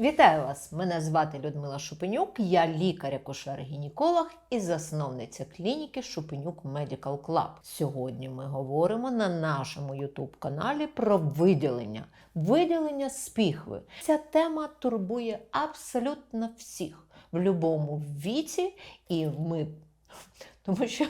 Вітаю вас! Мене звати Людмила Шупенюк, я лікар-акушер-гінеколог і засновниця клініки Шупенюк Medical Club. Сьогодні ми говоримо на нашому YouTube каналі про виділення. Виділення з піхви. Ця тема турбує абсолютно всіх в будь-якому віці, і ми тому що,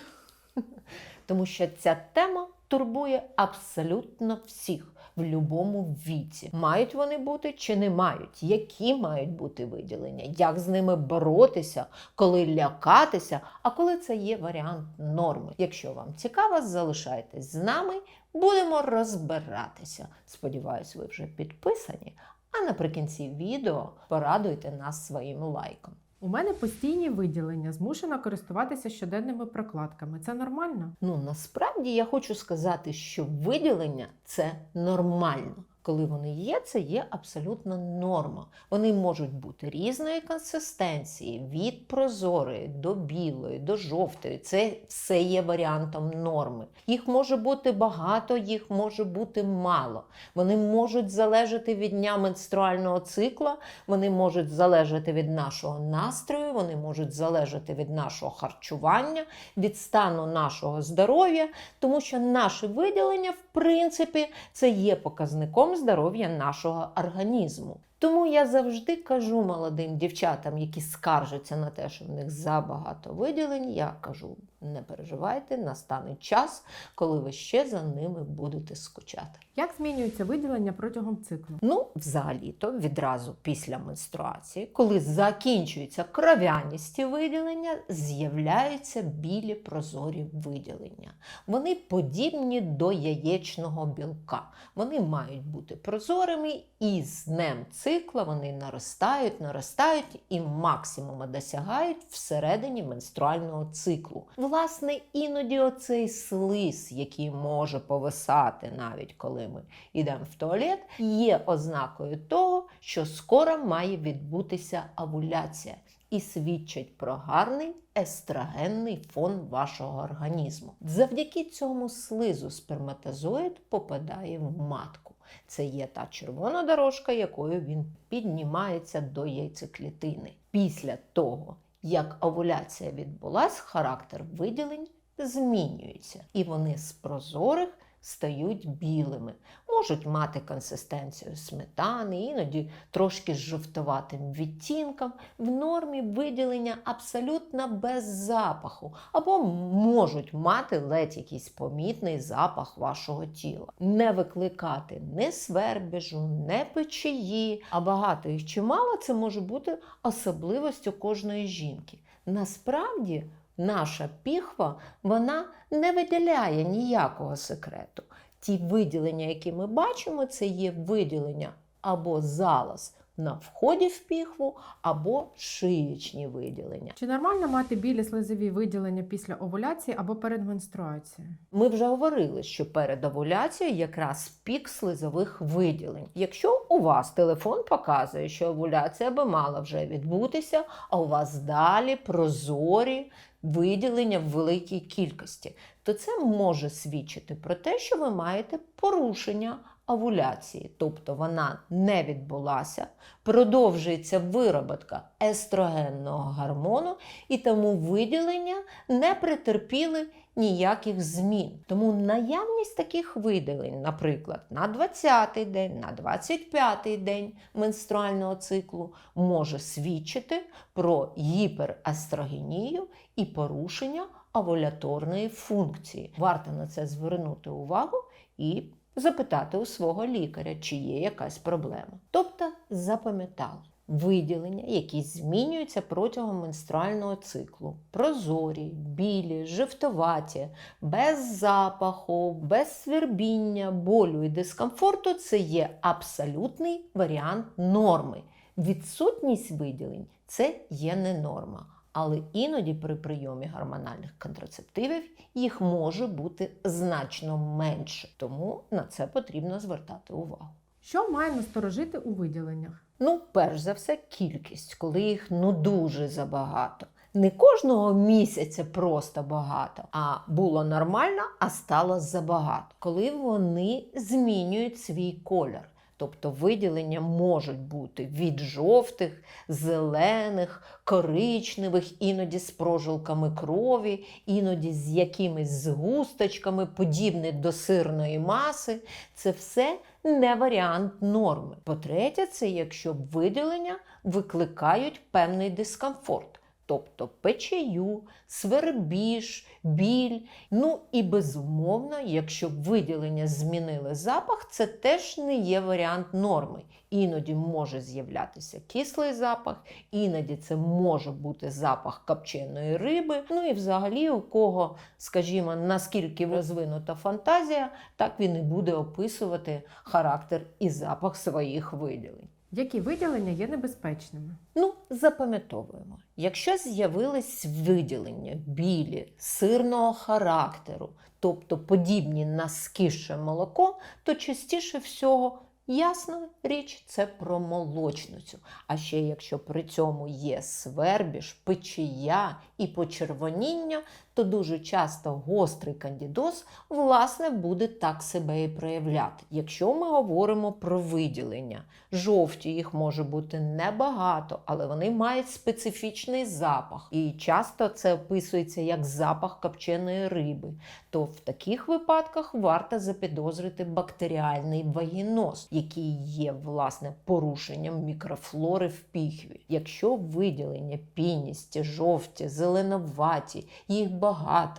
тому що ця тема турбує абсолютно всіх в будь-якому віці. Мають вони бути чи не мають? Які мають бути виділення? Як з ними боротися, коли лякатися, а коли це є варіант норми? Якщо вам цікаво, залишайтесь з нами, будемо розбиратися. Сподіваюсь, ви вже підписані. А наприкінці відео порадуйте нас своїм лайком. У мене постійні виділення, змушена користуватися щоденними прокладками. Це нормально? Ну насправді я хочу сказати, що виділення це нормально. Коли вони є, це є абсолютно норма. Вони можуть бути різної консистенції, від прозорої до білої, до жовтої. Це все є варіантом норми. Їх може бути багато, їх може бути мало. Вони можуть залежати від дня менструального цикла, вони можуть залежати від нашого настрою, вони можуть залежати від нашого харчування, від стану нашого здоров'я, тому що наше виділення, в принципі, це є показником здоров'я нашого організму. Тому я завжди кажу молодим дівчатам, які скаржаться на те, що в них забагато виділень, я кажу: не переживайте, настане час, коли ви ще за ними будете скучати. Як змінюється виділення протягом циклу? Ну, взагалі-то відразу після менструації, коли закінчується кров'яністі виділення, з'являються білі прозорі виділення. Вони подібні до яєчного білка. Вони мають бути прозорими, і з днем цикла вони наростають, наростають і максимума досягають всередині менструального циклу. Власне, іноді оцей слиз, який може повисати навіть коли ми йдемо в туалет, є ознакою того, що скоро має відбутися овуляція і свідчить про гарний естрогенний фон вашого організму. Завдяки цьому слизу сперматозоїд попадає в матку. Це є та червона дорожка, якою він піднімається до яйцеклітини. Після того, як овуляція відбулась, характер виділень змінюється, і вони з прозорих стають білими. Можуть мати консистенцію сметани, іноді трошки з жовтуватим відтінком. В нормі виділення абсолютно без запаху, або можуть мати ледь якийсь помітний запах вашого тіла. Не викликати не свербіжу, не печії, а багато їх чи мало це може бути особливостю кожної жінки. Насправді наша піхва вона не виділяє ніякого секрету. Ті виділення, які ми бачимо, це є виділення або залоз на вході в піхву, або шиєчні виділення. Чи нормально мати білі слизові виділення після овуляції або перед менструацією? Ми вже говорили, що перед овуляцією якраз пік слизових виділень. Якщо у вас телефон показує, що овуляція би мала вже відбутися, а у вас далі прозорі виділення в великій кількості, то це може свідчити про те, що ви маєте порушення овуляції, тобто вона не відбулася, продовжується вироботка естрогенного гормону, і тому виділення не претерпіли ніяких змін. Тому наявність таких виділень, наприклад, на 20-й день, на 25-й день менструального циклу, може свідчити про гіперестрогенію і порушення овуляторної функції. Варто на це звернути увагу і запитати у свого лікаря, чи є якась проблема. Тобто запам'ятали. Виділення, які змінюються протягом менструального циклу. Прозорі, білі, жовтоваті, без запаху, без свербіння, болю і дискомфорту це є абсолютний варіант норми. Відсутність виділень це є не норма. Але іноді при прийомі гормональних контрацептивів їх може бути значно менше, тому на це потрібно звертати увагу. Що має насторожити у виділеннях? Ну, перш за все, кількість, коли їх ну дуже забагато. Не кожного місяця просто багато, а було нормально, а стало забагато. Коли вони змінюють свій колір. Тобто виділення можуть бути від жовтих, зелених, коричневих, іноді з прожилками крові, іноді з якимись згусточками, подібні до сирної маси. Це все не варіант норми. По-третє, це якщо виділення викликають певний дискомфорт. Тобто печею, свербіж, біль. Ну і безумовно, якщо виділення змінили запах, це теж не є варіант норми. Іноді може з'являтися кислий запах, іноді це може бути запах копченої риби. Ну і взагалі, у кого, скажімо, наскільки розвинута фантазія, так він і буде описувати характер і запах своїх виділень. Які виділення є небезпечними? Ну, запам'ятовуємо, якщо з'явились виділення білі, сирного характеру, тобто подібні на скіше молоко, то частіше всього. Ясна річ, це про молочницю. А ще якщо при цьому є свербіж, печія і почервоніння, то дуже часто гострий кандідоз власне буде так себе і проявляти. Якщо ми говоримо про виділення, жовті їх може бути небагато, але вони мають специфічний запах. І часто це описується як запах копченої риби. То в таких випадках варто запідозрити бактеріальний вагіноз, який є власне порушенням мікрофлори в піхві. Якщо виділення піністі, жовті, зеленоваті, їх багато,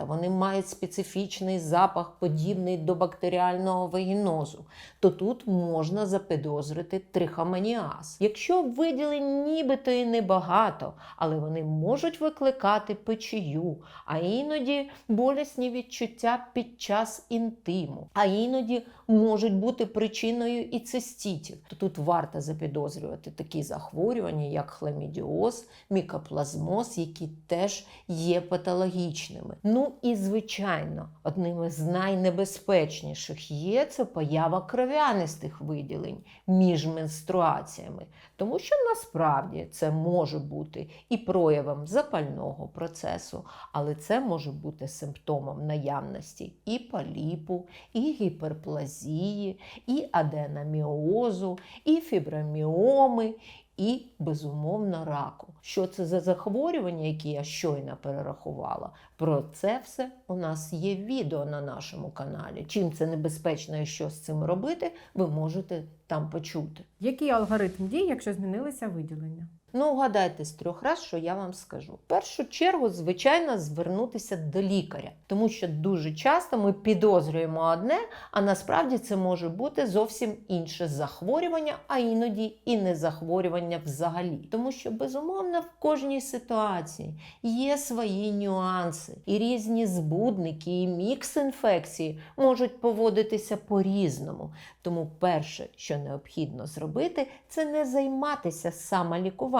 вони мають специфічний запах, подібний до бактеріального вагінозу, то тут можна запідозрити трихоманіаз. Якщо виділень нібито і небагато, але вони можуть викликати печію, а іноді болісні відчуття під час інтиму, а іноді можуть бути причиною і цистітів, то тут варто запідозрювати такі захворювання, як хламідіоз, мікоплазмоз, які теж є патологічними. Ну і звичайно, одним із найнебезпечніших є це поява кров'янистих виділень між менструаціями, тому що насправді це може бути і проявом запального процесу, але це може бути симптомом наявності і поліпу, і гіперплазії, і аденоміозу, і фіброміоми, і, безумовно, раку. Що це за захворювання, які я щойно перерахувала? Про це все у нас є відео на нашому каналі. Чим це небезпечно і що з цим робити, ви можете там почути. Який алгоритм дій, якщо змінилися виділення? Ну, угадайте з трьох раз, що я вам скажу. В першу чергу, звичайно, звернутися до лікаря, тому що дуже часто ми підозрюємо одне, а насправді це може бути зовсім інше захворювання, а іноді і не захворювання взагалі. Тому що, безумовно, в кожній ситуації є свої нюанси, і різні збудники, і мікс інфекції можуть поводитися по-різному. Тому перше, що необхідно зробити, це не займатися самолікуванням,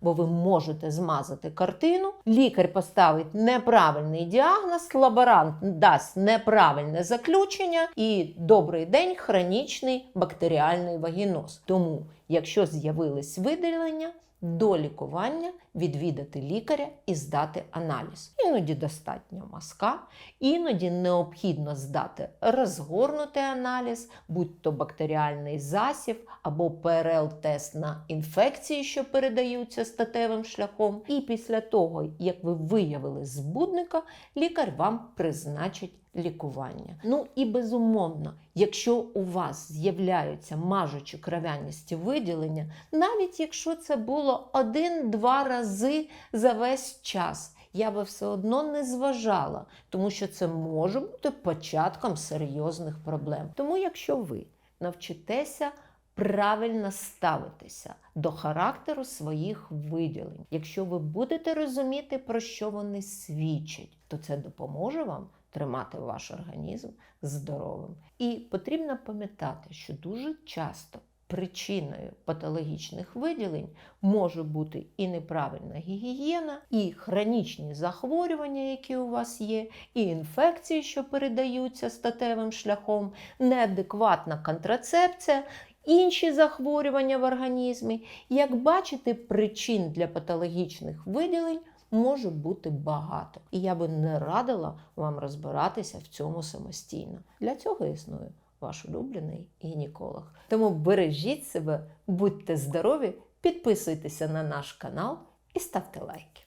бо ви можете змазати картину, лікар поставить неправильний діагноз, лаборант дасть неправильне заключення і добрий день хронічний бактеріальний вагіноз. Тому, якщо з'явились виділення, до лікування відвідати лікаря і здати аналіз. Іноді достатньо мазка, іноді необхідно здати розгорнутий аналіз, будь то бактеріальний засів або ПРЛ-тест на інфекції, що передаються статевим шляхом. І після того, як ви виявили збудника, лікар вам призначить лікування. Ну і безумовно, якщо у вас з'являються мажучі кров'яністі виділення, навіть якщо це було один-два рази за весь час. Я би все одно не зважала, тому що це може бути початком серйозних проблем. Тому, якщо ви навчитеся правильно ставитися до характеру своїх виділень, якщо ви будете розуміти, про що вони свідчать, то це допоможе вам тримати ваш організм здоровим. І потрібно пам'ятати, що дуже часто причиною патологічних виділень може бути і неправильна гігієна, і хронічні захворювання, які у вас є, і інфекції, що передаються статевим шляхом, неадекватна контрацепція. Інші захворювання в організмі, як бачите, причин для патологічних виділень може бути багато. І я би не радила вам розбиратися в цьому самостійно. Для цього існує ваш улюблений гінеколог. Тому бережіть себе, будьте здорові, підписуйтеся на наш канал і ставте лайки.